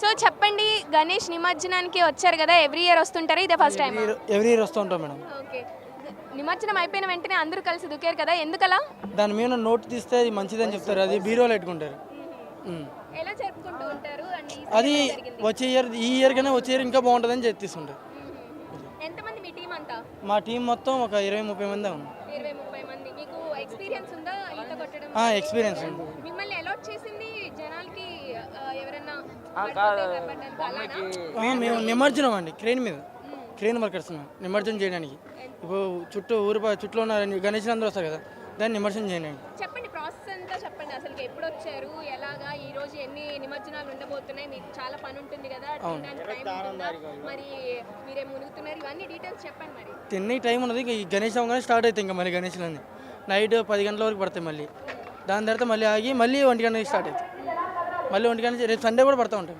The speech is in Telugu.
సో చెప్పండి గణేష్ నిమజ్జనానికి వచ్చారు కదా ఎవ్రీ ఇయర్ వస్తుంటారు? ఇదే ఫస్ట్ టైం ఎవ్రీ ఇయర్ వస్తూ ఉంటాం మేడం. ఓకే. నిమజ్జనం అయిపోయిన వెంటనే అందరూ కలిసి దుక్కారు కదా ఎందుకలా? దాని మీద నోట్ తీస్తే అది మంచిదని చెప్తారు అది బీరోలో పెట్టుకుంటారు. ఎలా జరుపుకుంటూ ఉంటారు? అండ్ ఈ అది వచ్చే ఇయర్ ఈ ఇయర్ కన్నా వచ్చే ఇయర్ ఇంకా బాగుంటుందని చెప్పి తీసుకుంటారు ఎంతమంది మీ టీం అంతా? మా టీం మొత్తం ఒక ఇరవై ముప్పై మంది ఉన్నాం. ఇరవై ముప్పై మంది. మీకు ఎక్స్పీరియన్స్ ఉందా? ఈత కొట్టడం? ఎక్స్పీరియన్స్ ఉంది. మిమ్మల్ని మేము నిమజ్జనం అండి క్రెయిన్ మీద. క్రెయిన్ వర్కర్స్ నిమజ్జనం చేయడానికి. ఇప్పుడు చుట్టూ ఊరు చుట్టూ ఉన్న గణేష్ అందరూ వస్తారు కదా దాన్ని నిమజ్జనం చేయడానికి. చెప్పండి ప్రాసెస్ అంతా చెప్పండి. అసలు ఎప్పుడు వచ్చారు ఎలాగా ఈ రోజు ఎన్ని నిమజ్జనాలు ఉండబోతున్నాయి మీకు చాలా పని ఉంటుంది కదా మరి మీరే మునుగుతున్నారు ఇవన్నీ డీటెయిల్స్ చెప్పండి మరి. తినే టైం ఉన్నది ఇంకా ఈ గణేష్ అవగానే స్టార్ట్ అవుతాయి ఇంకా మళ్ళీ గణేష్లన్నీ. నైట్ పది గంటల వరకు పడతాయి మళ్ళీ. దాని తర్వాత మళ్ళీ ఆగి మళ్ళీ ఒంటి గంటకి స్టార్ట్ అవుతాయి. మళ్ళీ ఒంటి కానీ రేపు సండే కూడా పడతా ఉంటాం.